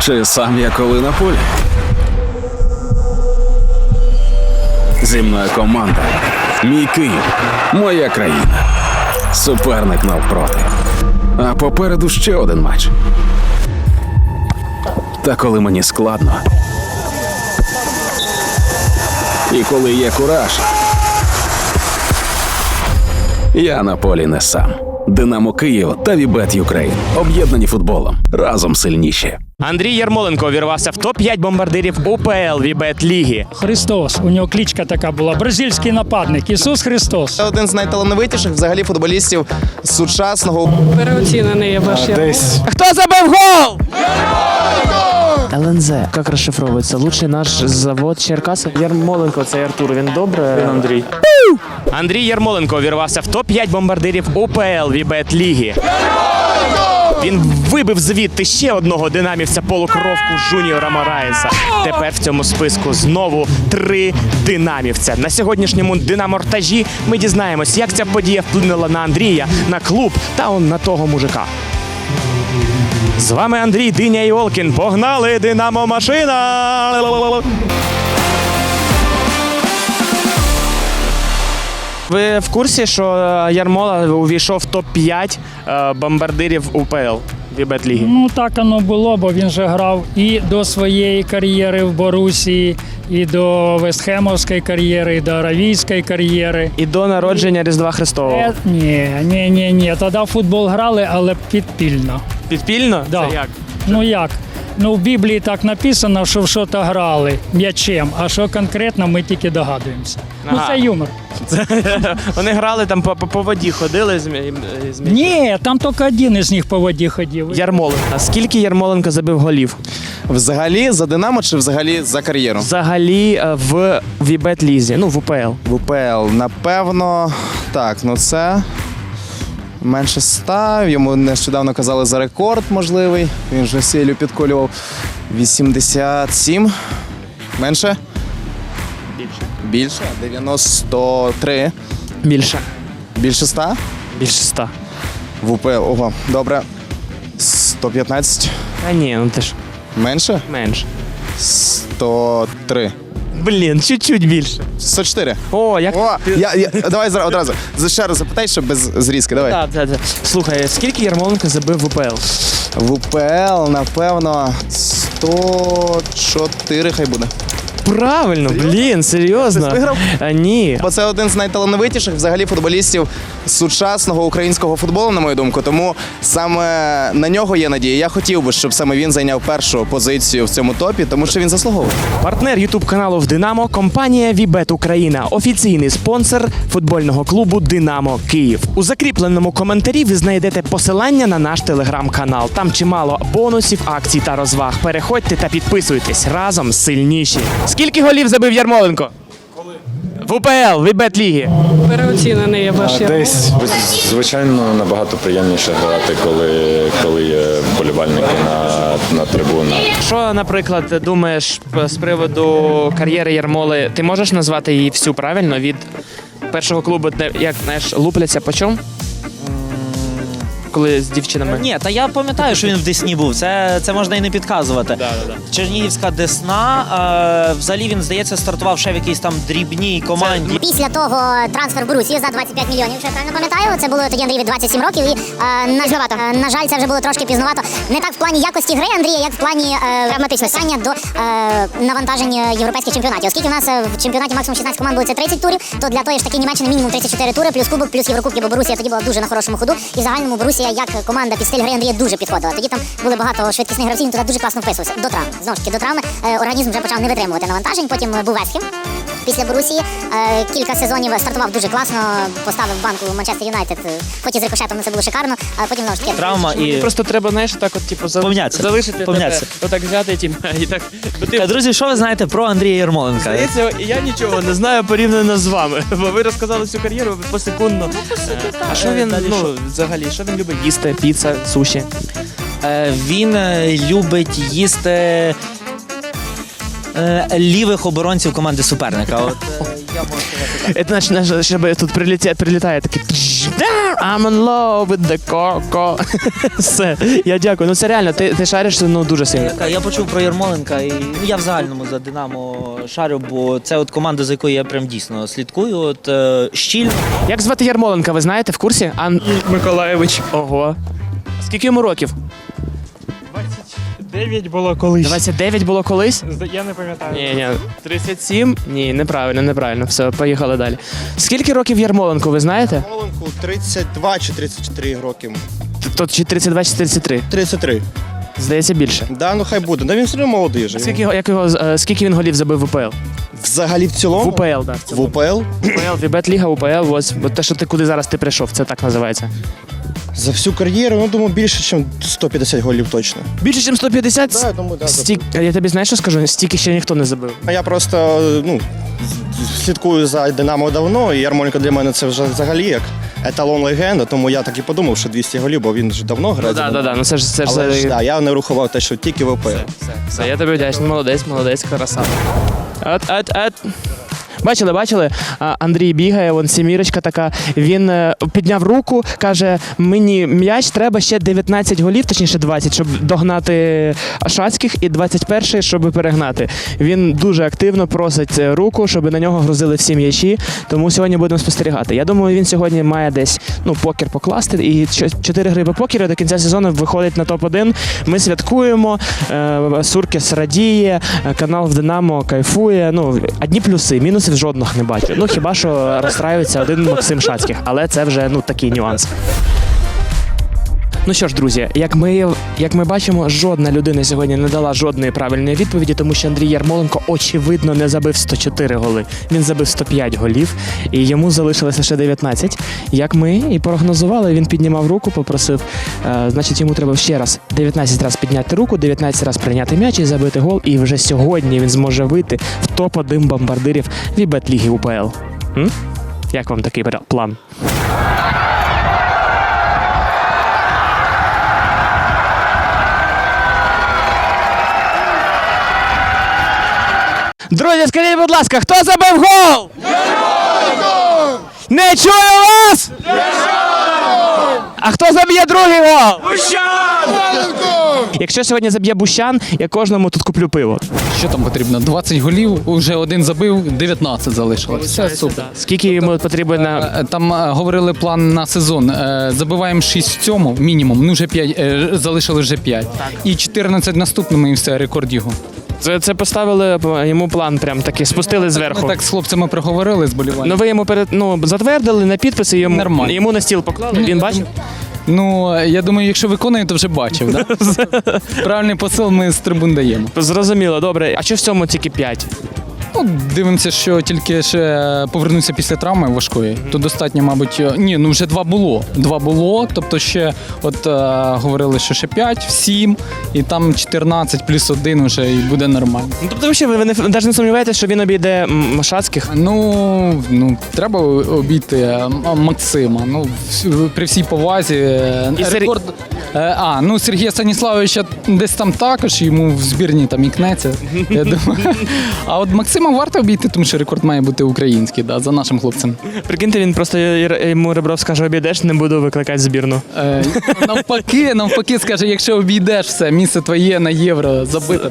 Чи сам я коли на полі? Зі мною команда. Мій Київ, моя країна. Суперник навпроти. А попереду ще один матч. Та коли мені складно. І коли є кураж. Я на полі не сам. Динамо Київ та Вібет Юкрейн. Об'єднані футболом. Разом сильніші. Андрій Ярмоленко увірвався в топ-5 бомбардирів УПЛ Вібет Ліги. Христос. У нього кличка така була. Бразильський нападник. Ісус Христос. Це один з найталановитіших взагалі футболістів сучасного. Переоцінений я ваш Десь Хто забив гол? ЛНЗ. Как расшифровывается? Лучший наш завод Черкаси? Ярмоленко, це Артур. Він добре. Він Андрій. Андрій Ярмоленко увірвався в топ-5 бомбардирів УПЛ Вібет Ліги. Він вибив звідти ще одного динамівця полукровку Жуніора Мораєса. Тепер в цьому списку знову три динамівця. На сьогоднішньому динамортажі ми дізнаємось, як ця подія вплинула на Андрія, на клуб та он на того мужика. З вами Андрій Диня і Олкін. Погнали Динамо машина! Ви в курсі, що е, Ярмола увійшов в топ-5 е, бомбардирів УПЛ Вібет Ліги? Ну так воно було, бо він же грав і до своєї кар'єри в Борусії, і до Вестхемовської кар'єри, і до Аравійської кар'єри. І до народження Різдва Христового. Е, ні, ні, ні, ні. Тоді в футбол грали, але підпільно. Підпільно? Да. Це як? Ну як? Ну, в Біблії так написано, що в що то грали м'ячем, а що конкретно, ми тільки догадуємося. Ну Ага. це юмор. Вони грали там по, по, по воді, ходили з, м'я- з м'ячем. Ні, там тільки один із них по воді ходив. Ярмоленко. А скільки Ярмоленко забив голів? Взагалі за Динамо чи взагалі за кар'єру? Взагалі е, в Вібет Лізі, ну в УПЛ. В УПЛ, напевно, так, ну це менше 100. Йому нещодавно казали за рекорд можливий. Він вже сілю підколював. 87. Менше? Більше. Більше? 93. Більше. Більше 100? Більше 100. В. Ого, добре. 115. А ні, ну ти ж Менше? менше. 103. Блін, чуть-чуть більше. 104. О, як О, я, я, давай зра- одразу. За- Ще раз запитай, щоб без зрізки. Давай. Так, так, так. Слухай, скільки Ярмоленко забив в УПЛ? В УПЛ, напевно, 104 хай буде. Правильно, блін, серйозно. Виграв? А, ні. Бо це один з найталановитіших взагалі футболістів сучасного українського футболу, на мою думку. Тому саме на нього є надія. Я хотів би, щоб саме він зайняв першу позицію в цьому топі, тому що він заслуговує. Партнер Ютуб каналу в Динамо компанія Вібет Україна, офіційний спонсор футбольного клубу Динамо Київ. У закріпленому коментарі ви знайдете посилання на наш телеграм-канал. Там чимало бонусів, акцій та розваг. Переходьте та підписуйтесь разом сильніші. Скільки голів забив Ярмоленко? Коли? В УПЛ, Вібет Ліги. Переоцінений я ваш десь Звичайно, набагато приємніше грати, коли, коли є вболівальники на, на трибунах. Що, наприклад, думаєш з приводу кар'єри Ярмоли? Ти можеш назвати її всю правильно від першого клубу, де як знаєш, лупляться по чому? Коли з дівчинами. Ні, та я пам'ятаю, що він в Десні був. Це, це можна і не підказувати. Чернігівська Десна. Е, взагалі він, здається, стартував ще в якійсь там дрібній команді. Після того трансфер в Борусію за 25 мільйонів, я правильно пам'ятаю. Це було тоді Андрій від 27 років. І е, на, е, на жаль, це вже було трошки пізнувато. Не так в плані якості гри Андрія, як в плані е, травматичності Питання до е, навантажень європейських чемпіонатів. Оскільки в нас е, в чемпіонаті максимум 16 команд було це 30 турів, то для тої ж таки Німеччини мінімум 34 тури, плюс кубок, плюс Єврокубки, бо Борусія тоді була дуже на хорошому ходу. І в загальному Борусія як команда під стиль гри Андрія дуже підходила. Тоді там були багато швидкісних гравців, він туди дуже класно вписувався. До травми. Знову ж таки, до травми е, організм вже почав не витримувати навантажень. Потім е, був Вестхем. Після Борусії е, кілька сезонів стартував дуже класно, поставив банку Манчестер Юнайтед. е, Хоч і з рикошетом це було шикарно, а потім знову ж таки Травма і. Просто треба, знаєш, так от, типу, за- Помнятися. залишити Помнятися. тебе, отак взяти, типу, і так. Бо ти, Е, Друзі, що ви знаєте про Андрія Ярмоленка? здається, я нічого не знаю порівняно з вами, бо ви розказали всю кар'єру посекундно. А що він, ну, взагалі, що він любить їсти? Піца, суші? Е, Він е, любить їсти е, лівих оборонців команди суперника. От е, я можу сказати так. Тут прилітає, прилітає такий «Тш, да, I'm in love with the coco. Все, я дякую. Ну це реально, ти, ти шариш ну, дуже сильно. Я, я почув про Ярмоленка, і ну, я в загальному за Динамо шарю, бо це от команда, за якою я прям дійсно слідкую. От е, щільно. Як звати Ярмоленка, ви знаєте, в курсі? Ан... Миколаєвич. Ого. Скільки йому років? 9 було колись. 29 було колись? Я не пам'ятаю. Ні, ні. 37? Ні, неправильно, неправильно. Все, поїхали далі. Скільки років Ярмоленку, ви знаєте? Моленку 32 чи 34 роки. Тобто чи 32 чи 33? 33. Здається, більше. Да, ну хай буде. Да він все одно молодий же. Скільки, його- як його, е, скільки він голів забив в УПЛ? Взагалі в В цілому? УПЛ, так. Да, в В. УПЛ УПЛ, Вібет Ліга, УПЛ, ось от те, що ти куди зараз ти прийшов, це так називається. За всю кар'єру, ну думаю, більше, ніж 150 голів точно. Більше, ніж 150? Да, я думаю, да, Стік... Я тобі знаєш, що скажу? Стільки ще ніхто не забив. А я просто ну, слідкую за Динамо давно, і Ярмоленко для мене це вже взагалі як еталон легенда, тому я так і подумав, що 200 голів, бо він вже давно грає. Ну, да, да, да. Ну це ж це ж Але ж, да, я не рахував те, що тільки в УПЛ. Все, я тобі вдячний. Молодець, молодець, красава. От, от, от. Бачили, бачили? Андрій бігає, вон сімірочка така. Він е, підняв руку, каже: мені м'яч треба ще 19 голів, точніше 20, щоб догнати Шацьких, і 21, щоб перегнати. Він дуже активно просить руку, щоб на нього грузили всі м'ячі. Тому сьогодні будемо спостерігати. Я думаю, він сьогодні має десь ну, покер покласти. І 4 гри по покеру до кінця сезону виходить на топ-1. Ми святкуємо. Е, Суркіс радіє, е, канал в Динамо кайфує. Ну, одні плюси, жодних не бачу. Ну хіба що розстраюється один Максим Шацьких, але це вже ну такий нюанс. Ну що ж, друзі, як ми, як ми бачимо, жодна людина сьогодні не дала жодної правильної відповіді, тому що Андрій Ярмоленко очевидно не забив 104 голи. Він забив 105 голів, і йому залишилося ще 19. Як ми і прогнозували, він піднімав руку, попросив. Е, значить, йому треба ще раз 19 разів підняти руку, 19 разів прийняти м'яч і забити гол. І вже сьогодні він зможе вийти в топ-1 бомбардирів Вібет Ліги УПЛ. М? Як вам такий план? Друзі, скажіть, будь ласка, хто забив гол? Не чую вас! А хто заб'є другий гол? Бущан! Якщо сьогодні заб'є Бущан, я кожному тут куплю пиво. Що там потрібно? 20 голів, уже один забив, 19 залишилось. Все супер. Скільки йому потрібно. Е, Там е, говорили план на сезон. Е, Забиваємо 6 в цьому, мінімум. Ну вже 5, залишили вже 5. І 14 наступному і все, рекорд його. Це, це поставили йому план, прям такий, спустили зверху. Ми так з хлопцями проговорили з боліванням. Ну ви йому перед ну затвердили на підписи, йому Нормально. йому на стіл поклали. Він бачив. Ну, я думаю, якщо виконує, то вже бачив. Да? Правильний посил ми з трибун даємо. Зрозуміло, добре. А що в цьому тільки 5? Ну, дивимося, що тільки ще повернувся після травми важкої, то достатньо, мабуть, е, ні, ну вже два було. Два було. Тобто ще, от е, говорили, що ще 5, 7, і там 14 плюс 1 вже і буде нормально. Ну тобто, ви ще ви не навіть не сумніваєтеся, що він обійде м, Шацьких? Ну, ну треба обійти е, Максима. Ну, вс- при всій повазі. е, І Сер- рекорд. Е, А, ну Сергія Станіславовича десь там також, йому в збірні там ікнеться. Я думаю. А от Максима варто обійти, тому що рекорд має бути український, да, за нашим хлопцем. Прикиньте, він просто йому Ребров скаже, обійдеш, не буду викликати збірну. Е, навпаки, навпаки, скаже, якщо обійдеш все, місце твоє на євро забите.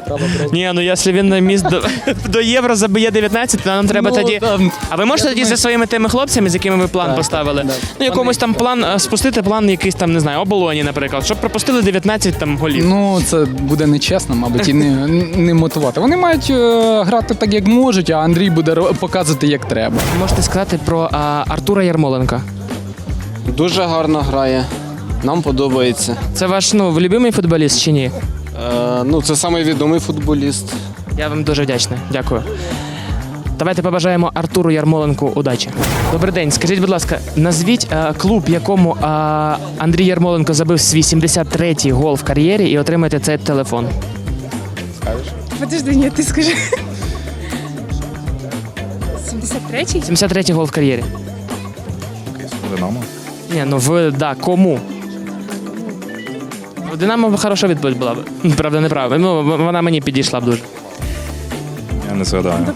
Ні, ну якщо він на міст до, до євро забиє 19, то нам треба Ну, тоді. там, А ви можете я тоді думаю- зі своїми тими хлопцями, з якими ви план Так, поставили? так, Ну, якомусь там план е, спустити план якийсь там, не знаю, оболоні, наприклад, щоб пропустили 19 там голів. Ну, це буде нечесно, мабуть, і не, не мотивувати. Вони мають е, грати так, як можуть, а Андрій буде ро- показувати, як треба. Можете сказати про а, Артура Ярмоленка. Дуже гарно грає. Нам подобається. Це ваш ну любимий футболіст чи ні? Е, ну, це самий відомий футболіст. Я вам дуже вдячний. Дякую. Давайте побажаємо Артуру Ярмоленку удачі. Добрий день. Скажіть, будь ласка, назвіть е, клуб, якому е, Андрій Ярмоленко забив свій 73-й гол в кар'єрі і отримайте цей телефон. Скажеш? Подожди, ні, ти скажи. 73-й? 73-й гол в кар'єрі. Динамо. Ні, ну в да, кому? В Динамо б хороша відповідь була б. Правда, неправда. Ну, в- вона мені підійшла б дуже. Я не згадаю.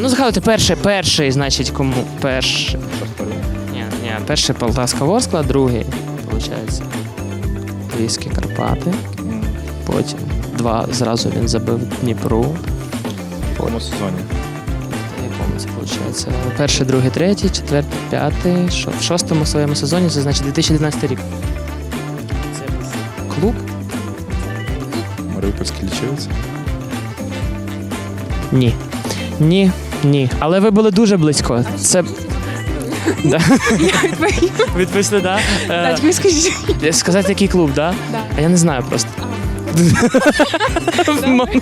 Ну, згадуйте, перший, перший, значить, кому? Перший. Ні, ні, перший Полтавська Ворскла, другий, виходить. Львівські Карпати. Потім два зразу він забив Дніпру. В якому сезоні? Якому це виходить? Перший, другий, третій, четвертий, п'ятий. Що в шостому своєму сезоні, це значить 2011 рік. Це клуб? Маріупольський лічилець? Ні. Ні, ні. Але ви були дуже близько. Це. Да. Відповісти, так? Да? ви скажіть. Е, Сказати, який клуб, да? А я не знаю просто. Мом-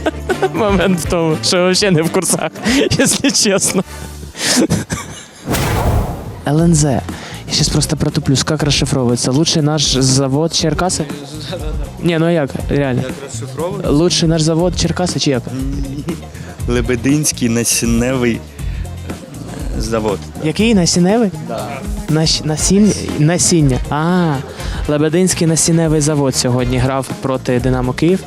Момент в тому, що я взагалі не в курсах, якщо чесно. ЛНЗ. Я сейчас просто протуплюсь, как расшифровывается? Лучший наш завод Черкасы? Не, ну а як, реально. Лучший наш завод Черкаси чи як? Лебединський насінневий завод. Який насінневий? Наш, насіння? Насіння. А, Лебединський насінневий завод сьогодні грав проти Динамо Київ.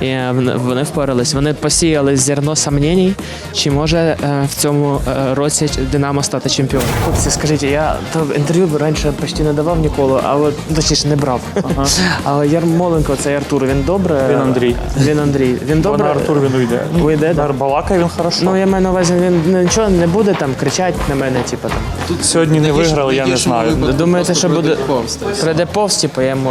І вони впорались. Вони посіяли зерно сомнений, чи може е, в цьому е, році Динамо стати чемпіоном. Хлопці, скажіть, я то інтерв'ю раніше почти не давав ніколи, а от ну, точніше не брав. Але Ярмоленко, цей Артур, він добре. Він Андрій. Він Андрій. Він добре. Артур він уйде. Уйде, да? Балакає він хорошо. Ну я маю на увазі, він нічого не буде там кричати на мене, типу там. Тут сьогодні не виграли, я не знаю. Думаєте, що буде прийде повз, типу, я йому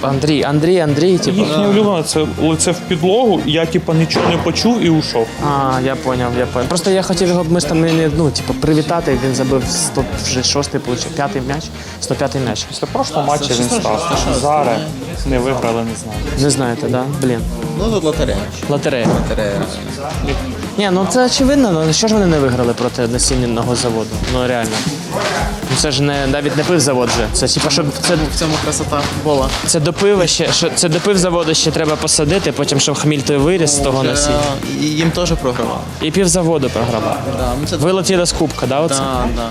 Андрій, Андрій, Андрій, типу. Їхнє улюблене це лице в підлогу, я типу нічого не почув і ушов. А, я поняв, я поняв. Просто я хотів його ми ж там не ну, типу, привітати. Він забив 100, вже шостий, получив п'ятий м'яч, 105-й м'яч. Після прошлого матчу він став. Зараз не виграли, не знаю. Не знаєте, да? Блін. Ну тут лотерея. Лотерея. Лотерея. Ні, ну це очевидно, ну що ж вони не виграли проти насінного заводу? Ну реально. Ну це ж не навіть не пив завод вже. Це типа, щоб це В цьому красота була. Це до пива ще, що це до пив заводу ще треба посадити, потім щоб хміль той виріс з того насіння. І їм теж програвав. І пів заводу програвав. Да, ну це Вилетіла з кубка, да? Оце? да, да.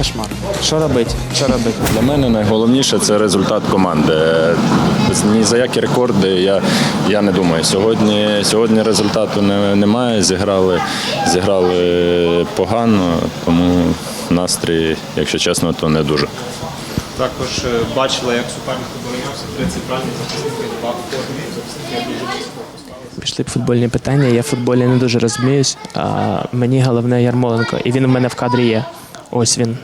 Кошмар. Що робити? Що робити? Для мене найголовніше це результат команди. Ні за які рекорди я, я не думаю. Сьогодні, сьогодні результату не, немає. Зіграли, зіграли погано, тому настрій, якщо чесно, то не дуже. Також бачили, як суперник оборонявся, три центральні захисники, два Пішли футбольні питання. Я в футболі не дуже розуміюсь. А мені головне Ярмоленко. І він у мене в кадрі є. Ось він.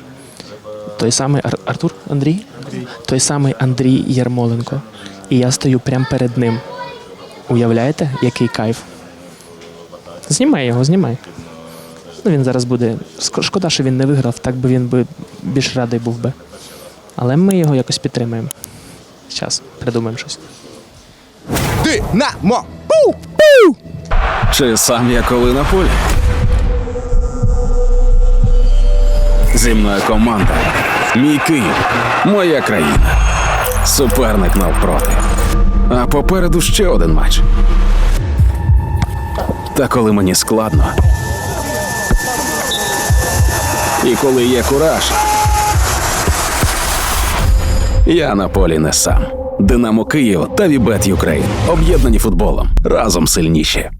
Той самий Ар- Артур Андрій? Той самий Андрій Ярмоленко. І я стою прямо перед ним. Уявляєте, який кайф? Знімай його, знімай. Ну, він зараз буде. Шкода, що він не виграв, так би він би більш радий був би. Але ми його якось підтримаємо. Зараз придумаємо щось. Динамо! Чи сам я коли на полі? Зі команда. Мій Київ, моя країна. Суперник навпроти. А попереду ще один матч. Та коли мені складно. І коли є кураж. Я на полі не сам. Динамо Київ та Вібет Юкрейн. Об'єднані футболом. Разом сильніші.